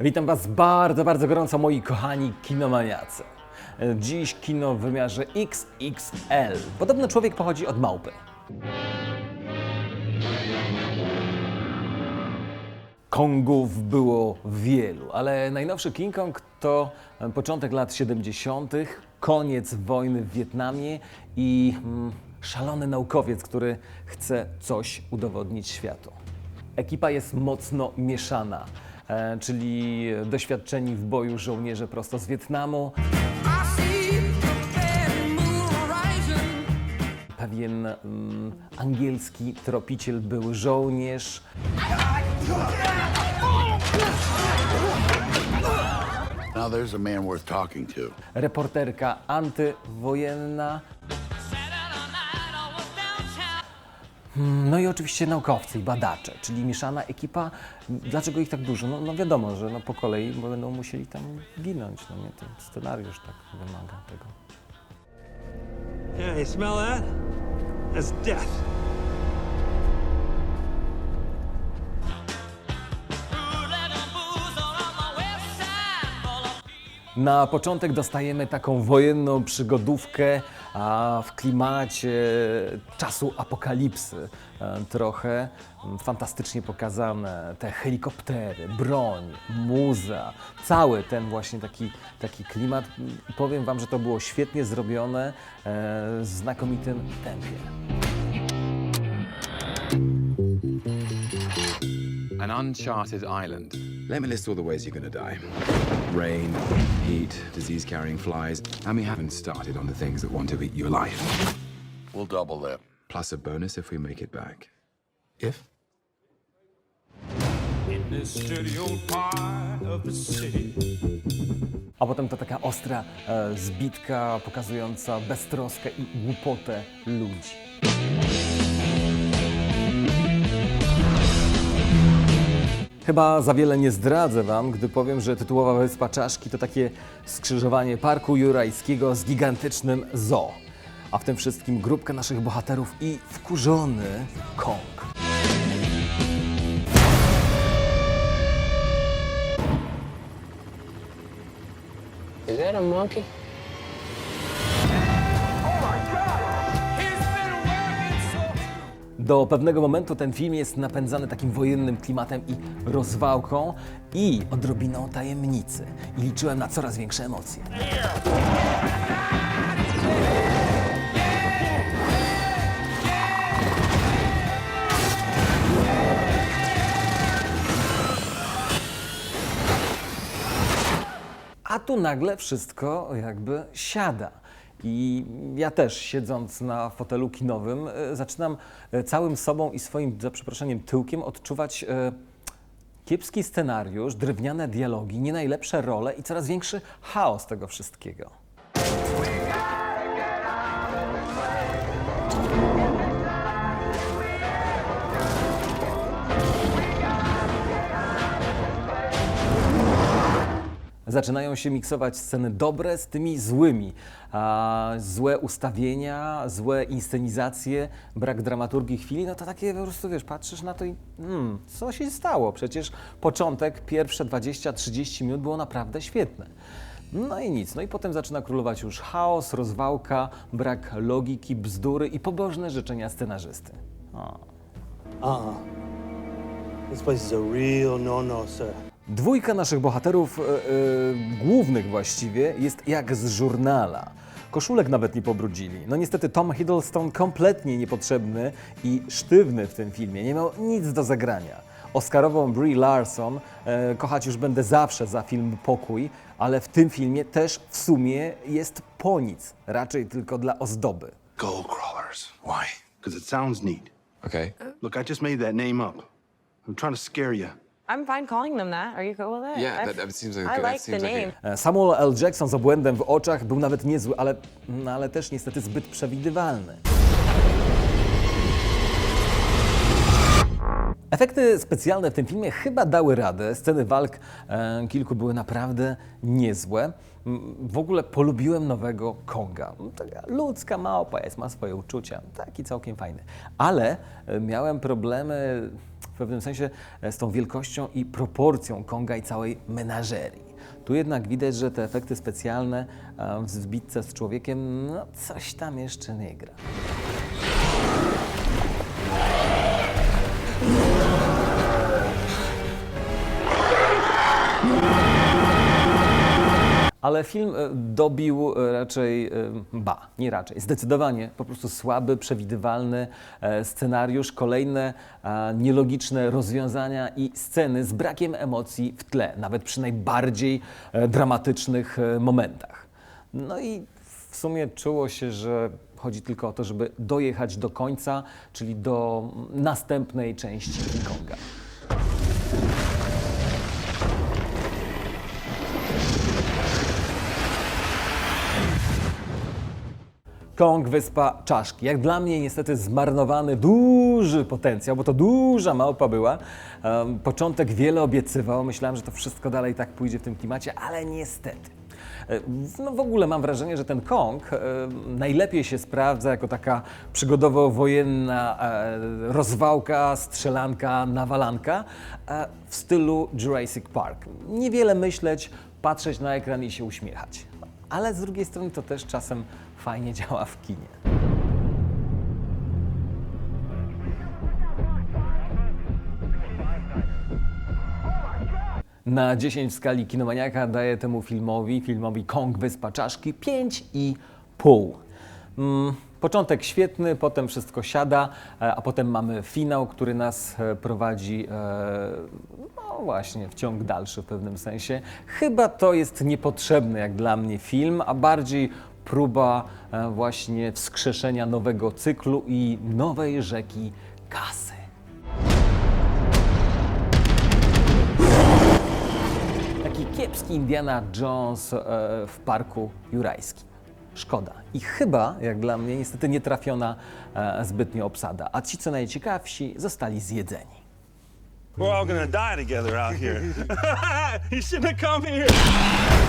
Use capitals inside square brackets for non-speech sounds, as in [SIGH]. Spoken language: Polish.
Witam Was bardzo, bardzo gorąco, moi kochani kinomaniacy. Dziś kino w wymiarze XXL. Podobno człowiek pochodzi od małpy. Kongów było wielu, ale najnowszy King Kong to początek lat 70., koniec wojny w Wietnamie i mm, szalony naukowiec, który chce coś udowodnić światu. Ekipa jest mocno mieszana, czyli doświadczeni w boju żołnierze prosto z Wietnamu, pewien mm, angielski tropiciel był żołnierz, Now there's a man worth talking to. reporterka antywojenna, no i oczywiście naukowcy i badacze, czyli mieszana ekipa. Dlaczego ich tak dużo? No, no wiadomo, że no po kolei będą musieli tam ginąć, no nie? Ten scenariusz tak wymaga tego. Yeah, you smell that? That's death. Na początek dostajemy taką wojenną przygodówkę a w klimacie czasu apokalipsy. E, Trochę mm, fantastycznie pokazane te helikoptery, broń, muza, cały ten właśnie taki, taki klimat. Powiem Wam, że to było świetnie zrobione e, w znakomitym tempie. An uncharted island. Let me list all the ways you're gonna die rain, heat, disease carrying flies, and we haven't started on the things that want to eat you alive. We'll double that. Plus a bonus if we make it back. If? In this dirty old part of the city. A potem to taka ostra e, zbitka pokazująca beztroskę i głupotę ludzi. Chyba za wiele nie zdradzę Wam, gdy powiem, że tytułowa Wyspa Czaszki to takie skrzyżowanie Parku Jurajskiego z gigantycznym zoo. A w tym wszystkim grupka naszych bohaterów i wkurzony Kong. Is that a monkey? Do pewnego momentu ten film jest napędzany takim wojennym klimatem i rozwałką i odrobiną tajemnicy. I liczyłem na coraz większe emocje. A tu nagle wszystko jakby siada. I ja też, siedząc na fotelu kinowym, e, zaczynam e, całym sobą i swoim, za przeproszeniem, tyłkiem odczuwać e, kiepski scenariusz, drewniane dialogi, nie najlepsze role i coraz większy chaos tego wszystkiego. Zaczynają się miksować sceny dobre z tymi złymi. A złe ustawienia, złe inscenizacje, brak dramaturgii chwili, no to takie po prostu, wiesz, patrzysz na to i hmm, co się stało? Przecież początek, pierwsze 20-30 minut było naprawdę świetne. No i nic, no i potem zaczyna królować już chaos, rozwałka, brak logiki, bzdury i pobożne życzenia scenarzysty. O. Uh-uh. This place is a real no-no, sir. Dwójka naszych bohaterów, e, głównych właściwie, jest jak z żurnala. Koszulek nawet nie pobrudzili. No niestety Tom Hiddleston kompletnie niepotrzebny i sztywny w tym filmie. Nie miał nic do zagrania. Oscarową Brie Larson e, kochać już będę zawsze za film Pokój, ale w tym filmie też w sumie jest po nic. Raczej tylko dla ozdoby. Gold crawlers. Why? Because it sounds neat. Okay. Look, I just made that name up. I'm trying to scare you. I'm fine calling them that. Are you cool with it? Yeah, that- that seems like a I good- that like the seems like a- name. E, Samuel L. Jackson z obłędem w oczach był nawet niezły, ale, no, ale też niestety zbyt przewidywalny. Efekty specjalne w tym filmie chyba dały radę. Sceny walk e, kilku były naprawdę niezłe. M, W ogóle polubiłem nowego Konga. Taka ludzka małpa jest, ma swoje uczucia. Taki całkiem fajny. Ale e, miałem problemy pewnym sensie e, z tą wielkością i proporcją Konga i całej menażerii. Tu jednak widać, że te efekty specjalne e, w zbitce z człowiekiem, no coś tam jeszcze nie gra. Ale film e, dobił e, raczej, e, ba, nie raczej, zdecydowanie po prostu słaby, przewidywalny scenariusz, kolejne nielogiczne rozwiązania i sceny z brakiem emocji w tle, nawet przy najbardziej dramatycznych momentach. No i w sumie czuło się, że chodzi tylko o to, żeby dojechać do końca, czyli do następnej części King Konga. Kong, Wyspa Czaszki. Jak dla mnie niestety zmarnowany duży potencjał, bo to duża małpa była. Początek wiele obiecywał, myślałem, że to wszystko dalej tak pójdzie w tym klimacie, ale niestety. E, No w ogóle mam wrażenie, że ten Kong e, najlepiej się sprawdza jako taka przygodowo-wojenna e, rozwałka, strzelanka, nawalanka w stylu Jurassic Park. Niewiele myśleć, patrzeć na ekran i się uśmiechać. Ale z drugiej strony to też czasem fajnie działa w kinie. Na 10 w skali kinomaniaka daję temu filmowi, filmowi Kong Wyspa Czaszki 5,5. Mm, początek świetny, potem wszystko siada, e, a potem mamy finał, który nas e, prowadzi e, właśnie w ciąg dalszy w pewnym sensie. Chyba to jest niepotrzebny jak dla mnie film, a bardziej próba e, właśnie wskrzeszenia nowego cyklu i nowej rzeki kasy. Taki kiepski Indiana Jones e, w parku jurajskim. Szkoda. I chyba, jak dla mnie, niestety nie trafiona e, zbytnio obsada. A ci, co najciekawsi, zostali zjedzeni. We're all gonna die together out here. [LAUGHS] you shouldn't have come here.